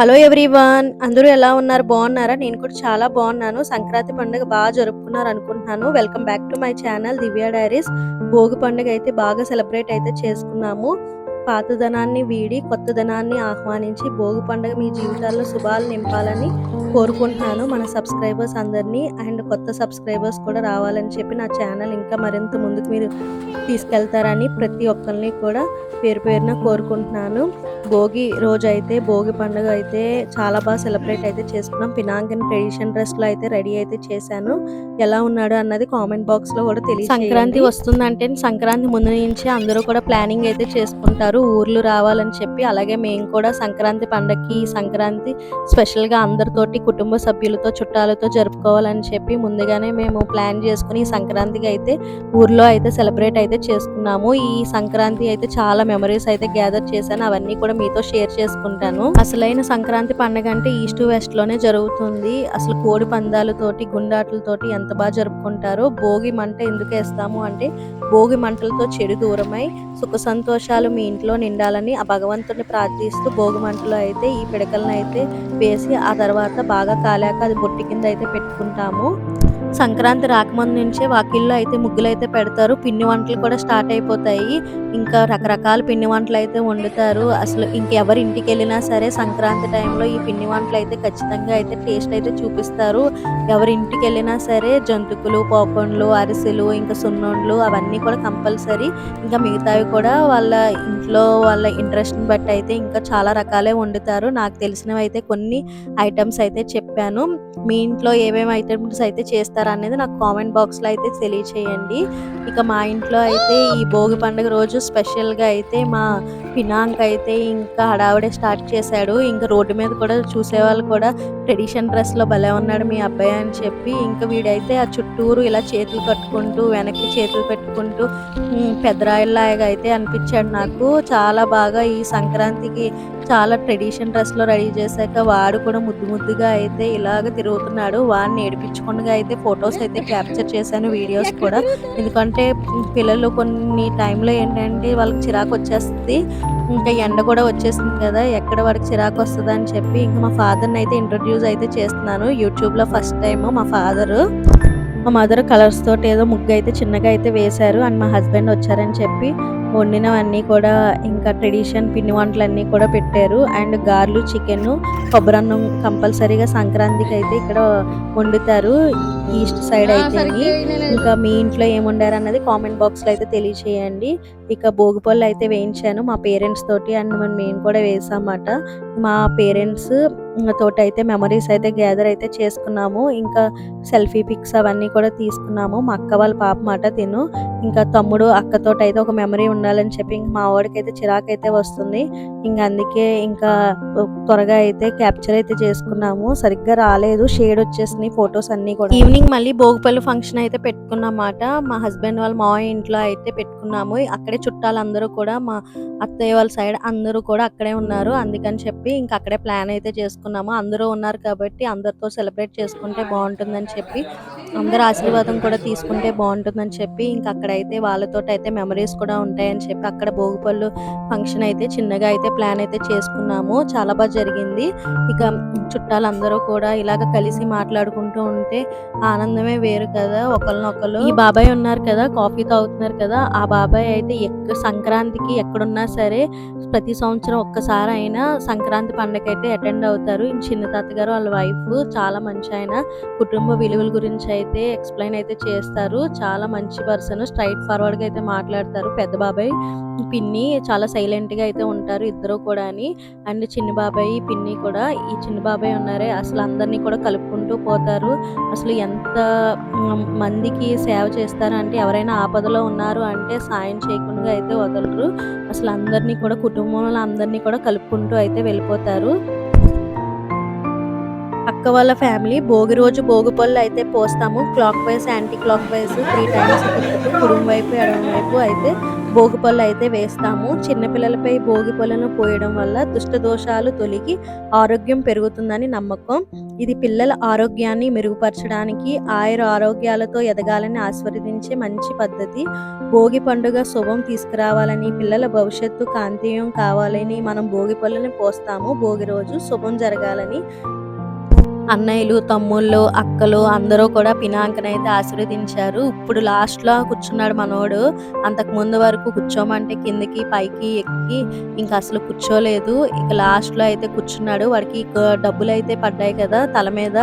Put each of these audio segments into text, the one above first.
Hello everyone అందరూ ఎలా ఉన్నారు? బాగున్నారా? నేను కూడా చాలా బాగున్నాను. సంక్రాంతి పండుగ బాగా జరుపుకున్నారు అనుకుంటున్నాను. Welcome back to my channel Divya diaries Bhogi పండుగ అయితే బాగా సెలబ్రేట్ అయితే చేసుకున్నాము. పాతదనాన్ని వీడి కొత్తదనాన్ని ఆహ్వానించి భోగి పండుగ మీ జీవితాల్లో శుభాలు నింపాలని కోరుకుంటున్నాను. మన సబ్స్క్రైబర్స్ అందరినీ అండ్ కొత్త సబ్స్క్రైబర్స్ కూడా రావాలని చెప్పి నా ఛానల్ ఇంకా మరింత ముందుకు మీరు తీసుకెళ్తారని ప్రతి ఒక్కరిని కూడా పేరు పేరున కోరుకుంటున్నాను. భోగి రోజు అయితే భోగి పండుగ అయితే చాలా బాగా సెలబ్రేట్ అయితే చేసుకున్నాం. పినాంగన్ ట్రెడిషన్ డ్రెస్లో అయితే రెడీ అయితే చేశాను. ఎలా ఉన్నాడు అన్నది కామెంట్ బాక్స్లో కూడా తెలియదు సంక్రాంతి వస్తుందంటే సంక్రాంతి ముందు నుంచి అందరూ కూడా ప్లానింగ్ అయితే చేసుకుంటారు. ఊర్లు రావాలని చెప్పి. అలాగే మేము కూడా సంక్రాంతి పండగకి సంక్రాంతి స్పెషల్గా అందరితోటి కుటుంబ సభ్యులతో చుట్టాలతో జరుపుకోవాలని చెప్పి ముందుగానే మేము ప్లాన్ చేసుకుని సంక్రాంతికి అయితే ఊర్లో అయితే సెలబ్రేట్ అయితే చేసుకున్నాము. ఈ సంక్రాంతి అయితే చాలా మెమరీస్ అయితే గ్యాదర్ చేశాను. అవన్నీ కూడా మీతో షేర్ చేసుకుంటాను. అసలైన సంక్రాంతి పండుగ అంటే ఈస్ట్ వెస్ట్లోనే జరుగుతుంది. అసలు కోడి పందాలతోటి గుండాట్లతోటి ఎంత బాగా జరుపుకుంటారో భోగి మంట ఎందుకు వేస్తాము అంటే భోగి మంటలతో చెడు దూరమై సుఖ సంతోషాలు మీ ఇంట్లో నిండాలని ఆ భగవంతుడిని ప్రార్థిస్తూ భోగి మంటలో అయితే ఈ పిడకలను అయితే వేసి ఆ తర్వాత బాగా కాలాక అది బొట్టి కింద అయితే పెట్టుకుంటాము. సంక్రాంతి రాకముందు నుంచే వాకిల్లో అయితే ముగ్గులు అయితే పెడతారు. పిండి వంటలు కూడా స్టార్ట్ అయిపోతాయి. ఇంకా రకరకాల పిండి వంటలు అయితే వండుతారు. అసలు ఇంకెవరి ఇంటికి వెళ్ళినా సరే సంక్రాంతి టైంలో ఈ పిండి వంటలు అయితే ఖచ్చితంగా అయితే టేస్ట్ అయితే చూపిస్తారు. ఎవరి ఇంటికి వెళ్ళినా సరే జంతుకులు పోపండ్లు అరిసెలు ఇంకా సున్నుండ్లు అవన్నీ కూడా కంపల్సరీ. ఇంకా మిగతావి కూడా వాళ్ళ ఇంట్లో వాళ్ళ ఇంట్రెస్ట్ని బట్టి అయితే ఇంకా చాలా రకాలే వండుతారు. నాకు తెలిసినవి అయితే కొన్ని ఐటమ్స్ అయితే చెప్పాను. మీ ఇంట్లో ఏమేమి ఐటమ్స్ అయితే చేస్తారు? అనేది నాకు కామెంట్ బాక్స్లో అయితే తెలియచేయండి. ఇక మా ఇంట్లో అయితే ఈ భోగి పండుగ రోజు స్పెషల్గా అయితే మా పినాంక్ అయితే ఇంకా హడావిడే స్టార్ట్ చేశాడు. ఇంకా రోడ్డు మీద కూడా చూసేవాళ్ళు కూడా ట్రెడిషన్ డ్రెస్లో భలే ఉన్నాడు మీ అబ్బాయి అని చెప్పి ఇంకా వీడైతే ఆ చుట్టూరు ఇలా చేతులు కట్టుకుంటూ వెనక్కి చేతులు పెట్టుకుంటూ పెద్దరాయిల్లాగా అయితే అనిపించాడు నాకు. చాలా బాగా ఈ సంక్రాంతికి చాలా ట్రెడిషన్ డ్రెస్లో రెడీ చేశాక వాడు కూడా ముద్దు ముద్దుగా అయితే ఇలాగ తిరుగుతున్నాడు. వాడిని ఏడిపించకుండా అయితే ఫొటోస్ అయితే క్యాప్చర్ చేశాను వీడియోస్ కూడా. ఎందుకంటే పిల్లలు కొన్ని టైంలో ఏంటంటే వాళ్ళకి చిరాకు వచ్చేస్తుంది. ఇంకా ఎండ కూడా వచ్చేసింది కదా ఎక్కడ వాడికి చిరాకు వస్తుంది అని చెప్పి ఇంకా మా ఫాదర్ని అయితే ఇంట్రడ్యూస్ అయితే చేస్తున్నాను. యూట్యూబ్లో ఫస్ట్ టైం మా ఫాదరు మా మదర్ కలర్స్ తోటి ఏదో ముగ్గు అయితే చిన్నగా అయితే వేశారు. అండ్ మా హస్బెండ్ వచ్చారని చెప్పి వండినవన్నీ కూడా ఇంకా ట్రెడిషన్ పిండి వంటలన్నీ కూడా పెట్టారు. అండ్ గార్లు చికెన్ కొబ్బరన్నం కంపల్సరీగా సంక్రాంతికి అయితే ఇక్కడ వండుతారు. ఈస్ట్ సైడ్ అయితే ఇంకా మీ ఇంట్లో ఏం వండారు అన్నది కామెంట్ బాక్స్లో అయితే తెలియచేయండి. ఇక భోగిపళ్ళు అయితే వేయించాను మా పేరెంట్స్ తోటి అండ్ మేము కూడా వేసామన్నమాట. మా పేరెంట్స్ తోటి అయితే మెమరీస్ అయితే గ్యాదర్ అయితే చేసుకున్నాము. ఇంకా సెల్ఫీ పిక్స్ అవన్నీ కూడా తీసుకున్నాము. మా అక్క వాళ్ళ పాప మాట తిను. ఇంకా తమ్ముడు అక్కతోటి అయితే ఒక మెమరీ ఉండాలని చెప్పి ఇంక మా వాడికైతే అయితే చిరాకు అయితే వస్తుంది. ఇంకా అందుకే ఇంకా త్వరగా అయితే క్యాప్చర్ అయితే చేసుకున్నాము. సరిగ్గా రాలేదు. షేడ్ వచ్చేసినాయి ఫొటోస్ అన్ని కూడా. ఈవినింగ్ మళ్ళీ భోగిపల్లి ఫంక్షన్ అయితే పెట్టుకున్నమాట. మా హస్బెండ్ వాళ్ళ మావయ్య ఇంట్లో అయితే పెట్టుకున్నాము. అక్కడే చుట్టాలందరూ కూడా మా అత్తయ్య వాళ్ళ సైడ్ అందరూ కూడా అక్కడే ఉన్నారు. అందుకని చెప్పి ఇంకా అక్కడే ప్లాన్ అయితే చేసుకున్నాము. అందరూ ఉన్నారు కాబట్టి అందరితో సెలబ్రేట్ చేసుకుంటే బాగుంటుందని చెప్పి అందరు ఆశీర్వాదం కూడా తీసుకుంటే బాగుంటుందని చెప్పి ఇంకా అక్కడైతే వాళ్ళతో అయితే మెమరీస్ కూడా ఉంటాయని చెప్పి అక్కడ భోగిపళ్ళు ఫంక్షన్ అయితే చిన్నగా అయితే ప్లాన్ అయితే చేసుకున్నాము. చాలా బాగా జరిగింది. ఇక చుట్టాలందరూ కూడా ఇలాగ కలిసి మాట్లాడుకుంటూ ఉంటే ఆనందమే వేరు కదా. ఒకరినొకరు ఈ బాబాయ్ ఉన్నారు కదా కాఫీ తాగుతున్నారు కదా ఆ బాబాయ్ అయితే ఎక్క సంక్రాంతికి ఎక్కడున్నా సరే ప్రతి సంవత్సరం ఒక్కసారి అయినా సంక్రాంతి పండగ అయితే అటెండ్ అవుతారు. ఈ చిన్న తాతగారు వాళ్ళ వైఫ్ చాలా మంచి ఆయన. కుటుంబ విలువల గురించి అయితే ఎక్స్ప్లెయిన్ అయితే చేస్తారు. చాలా మంచి పర్సన్. స్ట్రైట్ ఫార్వర్డ్గా అయితే మాట్లాడతారు. పెద్ద బాబాయ్ పిన్ని చాలా సైలెంట్గా అయితే ఉంటారు ఇద్దరు కూడా అని అండ్ చిన్న బాబాయ్ పిన్ని కూడా. ఈ చిన్న బాబాయ్ ఉన్నారే. అసలు అందరినీ కూడా కలుపుకుంటూ పోతారు. అసలు ఎంత మందికి సేవ చేస్తారు అంటే ఎవరైనా ఆపదలో ఉన్నారు అంటే సాయం చేయకుండా అయితే వదలరు. అసలు అందరినీ కూడా కుటుంబంలో అందరినీ కూడా కలుపుకుంటూ అయితే వెళ్ళిపోతారు. అక్క వాళ్ళ ఫ్యామిలీ భోగి రోజు భోగి పళ్ళు అయితే పోస్తాము. Clockwise anticlockwise three times తిప్పుతూ కుడుం వైపు ఎడమ వైపు అయితే భోగి పళ్ళు అయితే వేస్తాము. చిన్నపిల్లలపై భోగి పళ్ళను పోయడం వల్ల దుష్ట దోషాలు తొలగి ఆరోగ్యం పెరుగుతుందని నమ్మకం. ఇది పిల్లల ఆరోగ్యాన్ని మెరుగుపరచడానికి ఆయుర ఆరోగ్యాలతో ఎదగాలని ఆస్వాదించే మంచి పద్ధతి. భోగి పండుగ శుభం తీసుకురావాలని పిల్లల భవిష్యత్తు కాంతియం కావాలని మనం భోగి పళ్ళని పోస్తాము. భోగి రోజు శుభం జరగాలని అన్నయ్యలు తమ్ముళ్ళు అక్కలు అందరూ కూడా పినాంకనైతే ఆశీర్వదించారు. ఇప్పుడు లాస్ట్లో కూర్చున్నాడు మనోడు. అంతకు ముందు వరకు కూర్చోమంటే కిందకి పైకి ఎక్కి ఇంకా అసలు కూర్చోలేదు. ఇక లాస్ట్లో అయితే కూర్చున్నాడు. వాడికి డబ్బులు అయితే పడ్డాయి కదా తల మీద.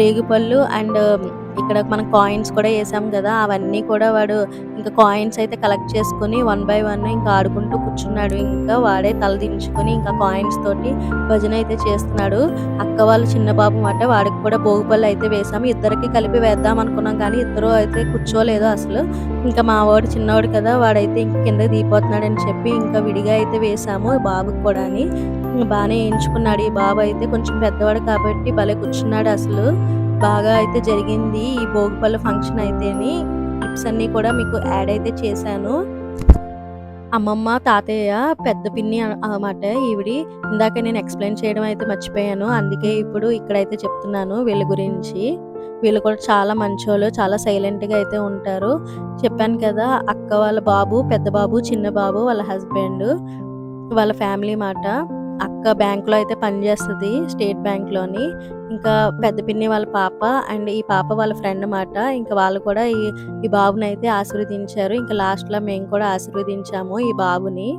రేగిపళ్ళు అండ్ ఇక్కడ మనం కాయిన్స్ కూడా వేసాం కదా అవన్నీ కూడా వాడు ఇంకా కాయిన్స్ అయితే కలెక్ట్ చేసుకుని వన్ బై వన్ ఇంకా ఆడుకుంటూ కూర్చున్నాడు. ఇంకా వాడే తల దించుకొని ఇంకా కాయిన్స్ తోటి భజన అయితే చేస్తున్నాడు. అక్క వాళ్ళు చిన్న బాబు మాట వాడికి కూడా భోగిపళ్ళు అయితే వేసాము. ఇద్దరికి కలిపి వేద్దాం అనుకున్నాం కానీ ఇద్దరు అయితే కూర్చోలేదు అసలు. ఇంకా మా వాడు చిన్నవాడు కదా వాడైతే ఇంక కింద దిగిపోతున్నాడు అని చెప్పి ఇంకా విడిగా అయితే వేసాము బాబుకి కూడా అని. బాగానే వేయించుకున్నాడు ఈ బాబు అయితే కొంచెం పెద్దవాడు కాబట్టి భలే కూర్చున్నాడు అసలు. బాగా అయితే జరిగింది. ఈ భోగిపల్లి ఫంక్షన్ అయితేని క్లిప్స్ అన్నీ కూడా మీకు యాడ్ అయితే చేశాను. అమ్మమ్మ తాతయ్య పెద్ద పిన్ని అన్నమాట ఈవిడి. ఇందాక నేను ఎక్స్ప్లెయిన్ చేయడం అయితే మర్చిపోయాను. అందుకే ఇప్పుడు ఇక్కడైతే చెప్తున్నాను వీళ్ళ గురించి. వీళ్ళు కూడా చాలా మంచోళ్ళు చాలా సైలెంట్గా అయితే ఉంటారు. చెప్పాను కదా అక్క వాళ్ళ బాబు పెద్ద బాబు చిన్న బాబు వాళ్ళ హస్బెండ్ వాళ్ళ ఫ్యామిలీ మాట. అక్క బ్యాంక్లో అయితే పనిచేస్తుంది స్టేట్ బ్యాంక్లోని. ఇంకా పెద్ద పిన్ని వాళ్ళ పాప అండ్ ఈ పాప వాళ్ళ ఫ్రెండ్ మాట ఇంకా వాళ్ళు కూడా ఈ ఈ బాబుని అయితే ఆశీర్వదించారు. ఇంకా లాస్ట్లో మేము కూడా ఆశీర్వదించాము ఈ బాబుని.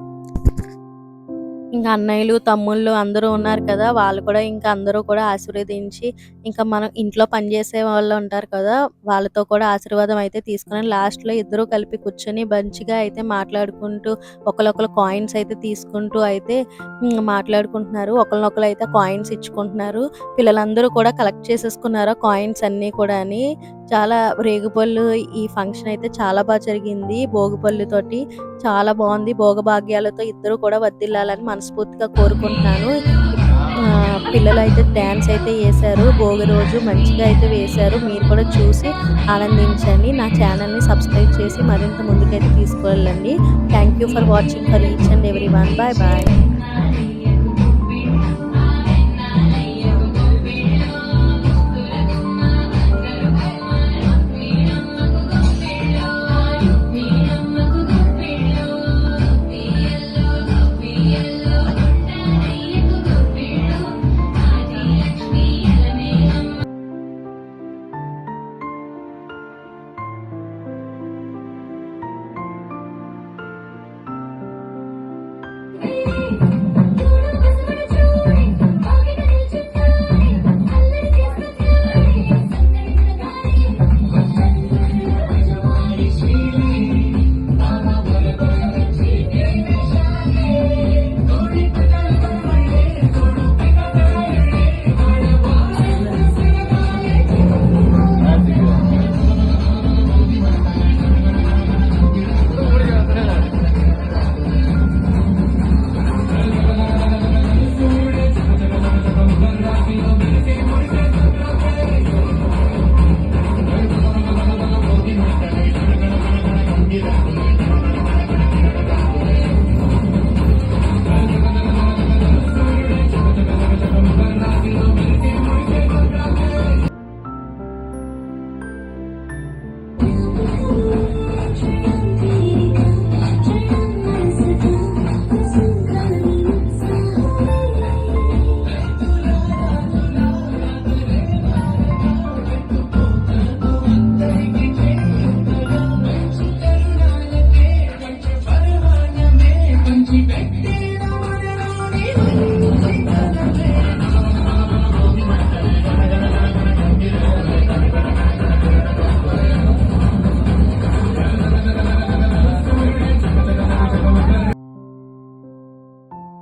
ఇంకా అన్నయ్యలు తమ్ముళ్ళు అందరూ ఉన్నారు కదా వాళ్ళు కూడా ఇంకా అందరూ కూడా ఆశీర్వదించి ఇంకా మనం ఇంట్లో పనిచేసే వాళ్ళు ఉంటారు కదా వాళ్ళతో కూడా ఆశీర్వాదం అయితే తీసుకుని లాస్ట్లో ఇద్దరూ కలిపి కూర్చొని మంచిగా అయితే మాట్లాడుకుంటూ ఒకరొకరు కాయిన్స్ అయితే తీసుకుంటూ అయితే మాట్లాడుకుంటున్నారు. ఒకరినొకరు అయితే కాయిన్స్ ఇచ్చుకుంటున్నారు. పిల్లలందరూ కూడా కలెక్ట్ చేసేసుకున్నారు కాయిన్స్ అన్నీ కూడా అని చాలా రేగుపళ్ళు ఈ ఫంక్షన్ అయితే చాలా బాగా జరిగింది. భోగిపళ్ళుతోటి చాలా బాగుంది. భోగభాగ్యాలతో ఇద్దరు కూడా వర్దిల్లాలని మనస్ఫూర్తిగా కోరుకుంటున్నాను. పిల్లలు అయితే డ్యాన్స్ అయితే వేశారు. భోగి రోజు మంచిగా అయితే వేశారు. మీరు కూడా చూసి ఆనందించండి. నా ఛానల్ని సబ్స్క్రైబ్ చేసి మరింత ముందుకైతే తీసుకువెళ్ళండి thank you for watching for each and every one bye bye